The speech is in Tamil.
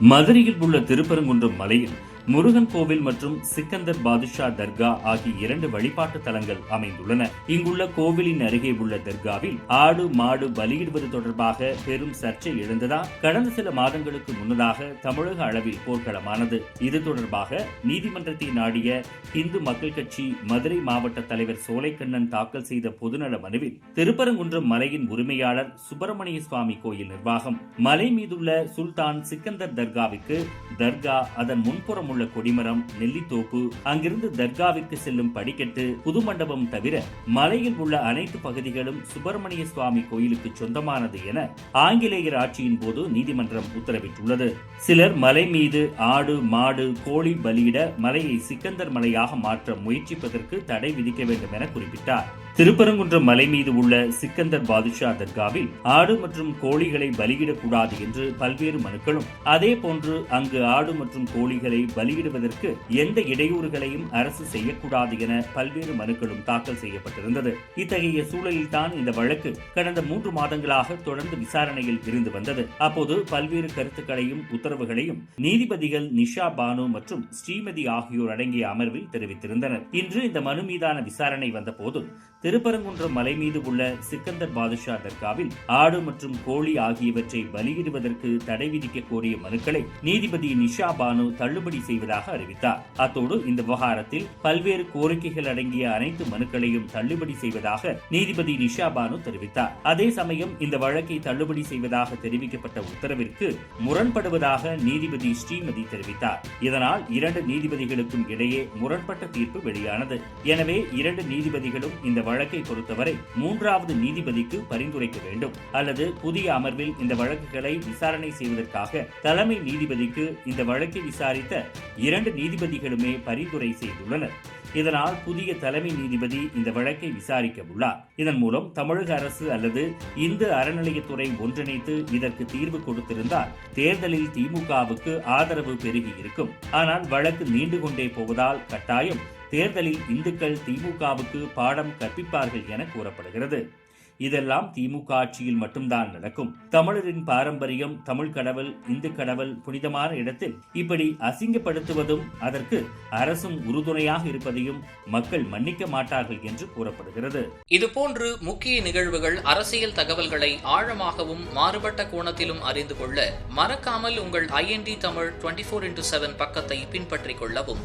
மதுரையில் உள்ள திருப்பரங்குன்றம் மலையில் முருகன் கோவில் மற்றும் சிக்கந்தர் பாதுஷா தர்கா ஆகிய இரண்டு வழிபாட்டு தலங்கள் அமைந்துள்ளன. இங்குள்ள கோவிலின் அருகே உள்ள தர்காவில் ஆடு மாடு பலியிடுவது தொடர்பாக பெரும் சர்ச்சை எழுந்ததால் கடந்த சில மாதங்களுக்கு முன்னதாக தமிழக அளவில் போர்க்களமானது. இது தொடர்பாக நீதிமன்றத்தை நாடிய இந்து மக்கள் கட்சி மதுரை மாவட்ட தலைவர் சோலைக்கண்ணன் தாக்கல் செய்த பொதுநல மனுவில் திருப்பரங்குன்றம் மலையின் உரிமையாளர் சுப்பிரமணிய சுவாமி கோயில் நிர்வாகம். மலை மீதுள்ள சுல்தான் சிக்கந்தர் தர்காவிற்கு தர்கா அதன் முன்புறம் உள்ள கொடிமரம் நெல்லித்தோப்பு அங்கிருந்து தர்காவிற்கு செல்லும் படிக்கட்டு புது மண்டபம் தவிர மலையில் உள்ள அனைத்து பகுதிகளும் சுப்பிரமணிய சுவாமி கோயிலுக்கு சொந்தமானது என ஆங்கிலேயர் ஆட்சியின் போது நீதிமன்றம் உத்தரவிட்டுள்ளது. சிலர் மலை மீது ஆடு மாடு கோழி பலியிட மலையை சிக்கந்தர் மலையாக மாற்ற முயற்சிப்பதற்கு தடை விதிக்க வேண்டும் என குறிப்பிட்டார். திருப்பரங்குன்றம் மலை மீது உள்ள சிக்கந்தர் பாதுஷா தர்காவில் ஆடு மற்றும் கோழிகளை பலியிடக்கூடாது என்று பல்வேறு மனுக்களும். அதே போன்று அங்கு ஆடு மற்றும் கோழிகளை பலியிடுவதற்கு எந்த இடையூறுகளையும் அரசு செய்யக்கூடாது என பல்வேறு மனுக்களும் தாக்கல் செய்யப்பட்டிருந்தது. இத்தகைய சூழலில்தான் இந்த வழக்கு கடந்த மூன்று மாதங்களாக தொடர்ந்து விசாரணையில் இருந்து வந்தது. அப்போது பல்வேறு கருத்துக்களையும் உத்தரவுகளையும் நீதிபதிகள் நிஷா பானு மற்றும் ஸ்ரீமதி ஆகியோர் அடங்கிய அமர்வில் தெரிவித்திருந்தனர். இன்று இந்த மனு மீதான விசாரணை வந்தபோது திருப்பரங்குன்றம் மலை மீது உள்ள சிக்கந்தர் பாதுஷா தர்காவில் ஆடு மற்றும் கோழி ஆகியவற்றை பலியிடுவதற்கு தடை விதிக்க கோரிய மனுக்களை நீதிபதி நிஷா பானு தள்ளுபடி செய்வதாக அறிவித்தார். அத்தோடு இந்த விவகாரத்தில் பல்வேறு கோரிக்கைகள் அடங்கிய அனைத்து மனுக்களையும் தள்ளுபடி செய்வதாக நீதிபதி நிஷா பானு தெரிவித்தார். அதே சமயம் இந்த வழக்கை தள்ளுபடி செய்வதாக தெரிவிக்கப்பட்ட உத்தரவிற்கு முரண்படுவதாக நீதிபதி ஸ்ரீமதி தெரிவித்தார். இதனால் இரண்டு நீதிபதிகளுக்கும் இடையே முரண்பட்ட தீர்ப்பு வெளியானது. எனவே இரண்டு நீதிபதிகளும் இந்த வழக்கு வழக்கை பொறுத்தவரை மூன்றாவது நீதிபதிக்கு பரிந்துரைக்க வேண்டும். அல்லது புதிய அமர்வில் இந்த வழக்குகளை விசாரணை செய்வதற்காக தலைமை நீதிபதிக்கு இந்த வழக்கை விசாரித்த இரண்டு நீதிபதிகளுமே பரிந்துரை செய்துள்ளனர். இதனால் புதிய தலைமை நீதிபதி இந்த வழக்கை விசாரிக்க உள்ளார். இதன் மூலம் தமிழக அரசு அல்லது இந்து அறநிலையத்துறை ஒன்றிணைத்து இதற்கு தீர்வு கொடுத்திருந்தால் தேர்தலில் திமுகவுக்கு ஆதரவு பெருகி இருக்கும். ஆனால் வழக்கு நீண்டு கொண்டே போவதால் கட்டாயம் தேர்தலில் இந்துக்கள் திமுகவுக்கு பாடம் கற்பிப்பார்கள் என கூறப்படுகிறது. இதெல்லாம் திமுக ஆட்சியில் மட்டும்தான் நடக்கும். தமிழரின் பாரம்பரியம் தமிழ் கடவுள் இந்து கடவுள் புனிதமான இடத்தில் இப்படி அசிங்கப்படுத்துவதும் அதற்கு அரசும் உறுதுணையாக இருப்பதையும் மக்கள் மன்னிக்க மாட்டார்கள் என்று கூறப்படுகிறது. இதுபோன்று முக்கிய நிகழ்வுகள் அரசியல் தகவல்களை ஆழமாகவும் மாறுபட்ட கோணத்திலும் அறிந்து கொள்ள மறக்காமல் உங்கள் I N D Tamil twenty four into seven பக்கத்தை பின்பற்றிக் கொள்ளவும்.